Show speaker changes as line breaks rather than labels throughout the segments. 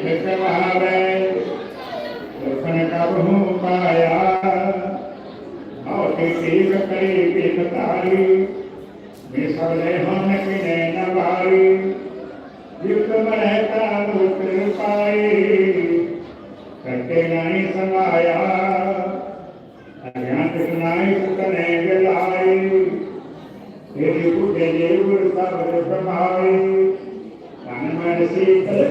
कृतवारे दर्शन करहु पाया भवति सीख करी पीतकारी विषव लेहन कि नैन भारी युक्त रहता दुख पाई करते नहीं समाया अज्ञात नाई सुतने गिलाई तेरी पूजे जीव सब समाई तन मन सीतल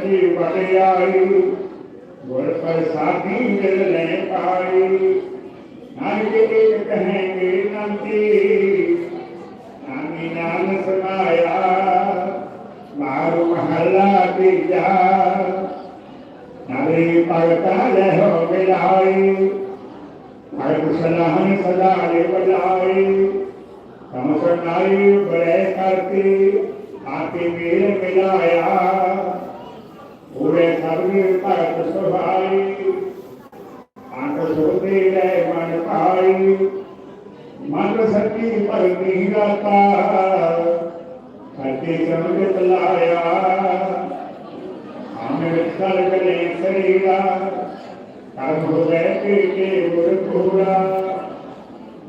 की बटयाई बोल, पर साथी मिल ले पाई नान के एक कहेंगे नंदी नामी नाम समाया मारु महला बीजा नारी पड़ता रहो मिलाई हर सलाहन सदा रे बजाई हम सुनाई बड़े करती आते मेरे मिलाया। पूरे सर्वे परत सुहाई आँख सोते रहे मन पाई। मन सकी पर नहीं रहता करके समझ लाया। हमें कर गए शरीरा कर हो गए फिर के उर पूरा।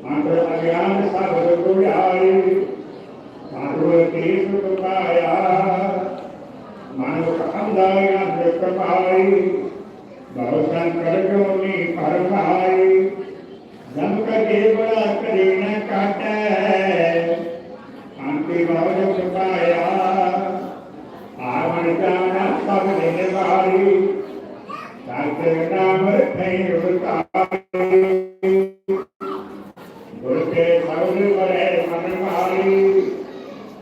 मंत्र अज्ञान सब सर्व गुड़ाई सर्व तीर्थ पाया। அர்த்தநாமத்தை ஒரு குருக்கே மருந்து வரே மனமாறி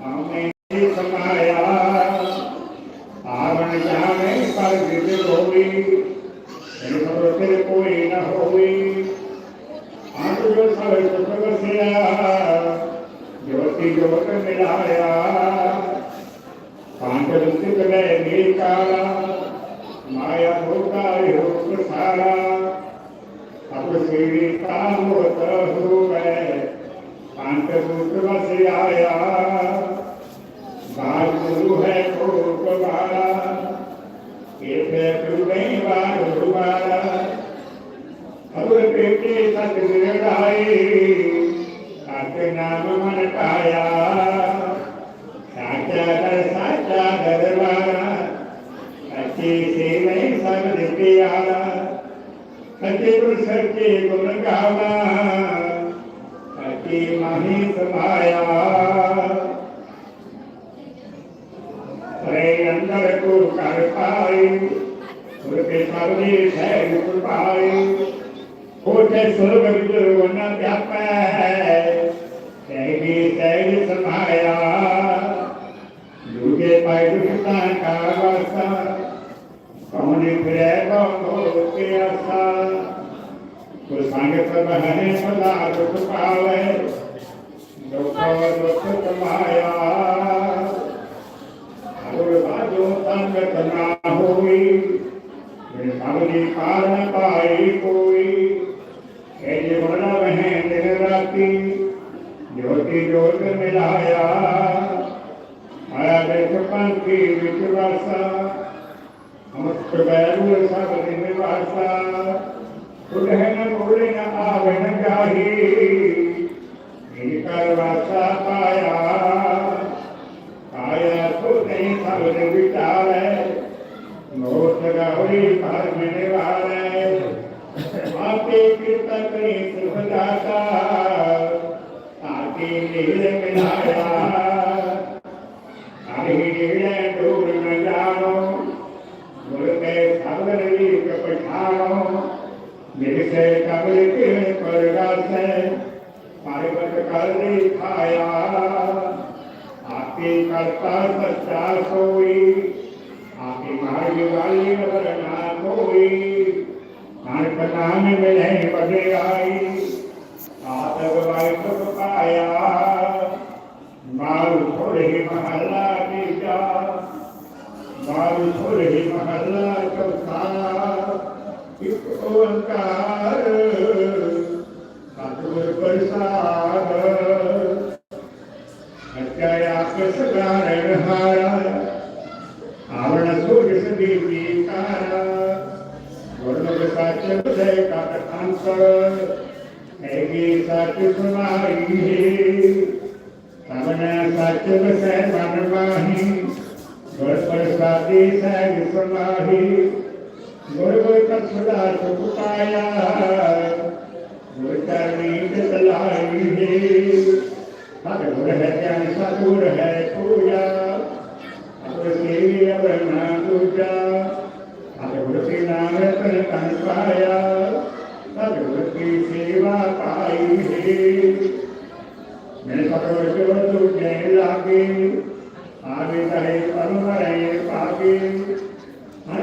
அம்மை சமாயா ஆவண ஜானை பரிசித்து கோவி திருமணத்தில் போய் நகோவி ஆண்டுகள் சபை சுத்தவசியா ज्योति ज्योत मिलाया पाँच ऋतिक लय काला मायाभूतायो प्रसारा अपृष्वीतामृतरूपे पान्तसूत्रवस्याया है अब सत निर्णय नाम मन पाया करके आला सत्यपुर के गुण गाला सके माही समाया परे अंदर को कर पाए सुरके सर्वे शैल पाए। होते सर्व विद्रोह न व्यापै दुख पावे दुख दुख कमाया और बाजो तंग तना होई मेरे कारण पाई कोई हे जीवन वह दिन राती ज्योति ज्योत मिलाया माया देख पंखी विच वासा हम बैरू सब निवासा उन्हें बोले न आवन काही मिलकर वाचा पाया काया को नहीं सबन बिटावे मोट गौरी पर मने वाले आपे कृपा करें सुभदाता आके नील मिलाया जिनसे कबल किरण पर रस पर्वत कर दिखाया आपके करता सच्चा सोई। आपके मार्ग वाली वरना कोई। हर प्रधान मिले बदे आई। आतक वाय सुख पाया। मारू थोड़े महल्ला की जा। मारू थोड़े महल्ला ओंकार साधुर प्रसाद अत्याया कस कारण हारा, आवरण सूर्य सदी विकारा वर्ण प्रसाद हृदय का कथांतर ऐगे साच सुनाई है सामना साच बसै मन माही वर प्रसादे सैग समाही सदा सुखपाया हर है ज्ञान सदूर है पूजा अवसेय ब्रह्मा पूजा सदगुरु के नाम पर कन पाया सदगुरु की सेवा पाई है मैं सदगुरु जो जय लागे आगे कहे परम रहे पागे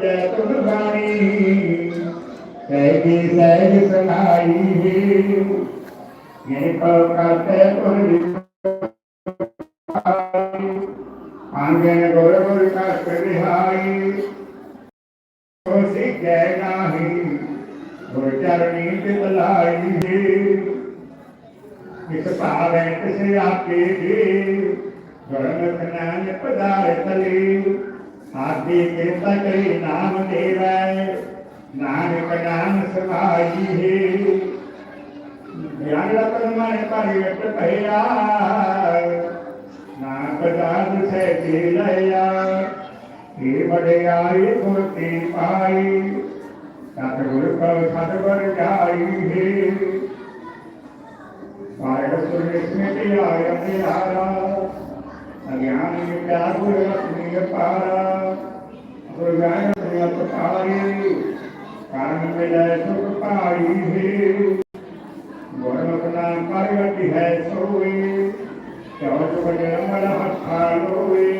जय कुर्बानी सहज सहज सुनाई मेरे को तो करते आँगन गुर गुर कष्ट बिहाई। तो सिख नाही, गुर चरणी बिलाई इस पावे किस आपके जी गुरमुख नानक पधार तली। देते सकल नाम तेरा नानक नाम समाई है ज्ञान परमन परिवट भया नाक दान से दिलया हे बड़े आए गुरते पाए सतगुर पर सतगुर जाई है पायल सुर स्मृति आय निहारा अज्ञान विद्या गुर अपनी पारा। तो जाए तो काली तो कान में जाए तो पहाड़ी है। गोरखना पर्वत है सोए। चौथ बजे बड़ा हथालोए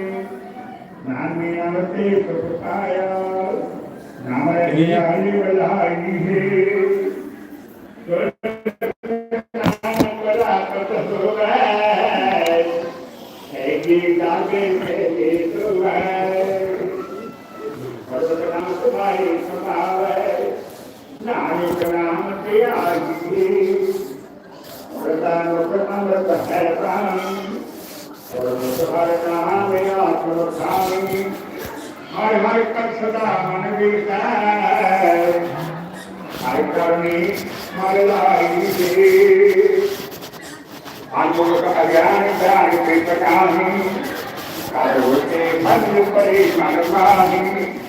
नामी नाम ते सुख पाया। नाम हरी बलाई है। नाई सुनावे नाई नाम त्यागी प्रदान प्रमंडत है प्राण हर हर तक सदा मन बीता हर करनी मर लाई दे आंदोलन का कल्याण ज्ञान के प्रकाश कार्य होते मन परे मन पानी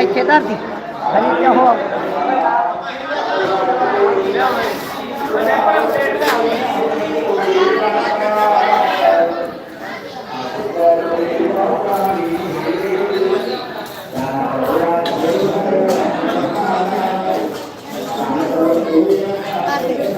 ਇੱਥੇ ਧਰ ਦੀ ਹਰੀ ਤੇ ਹੋ Thank you.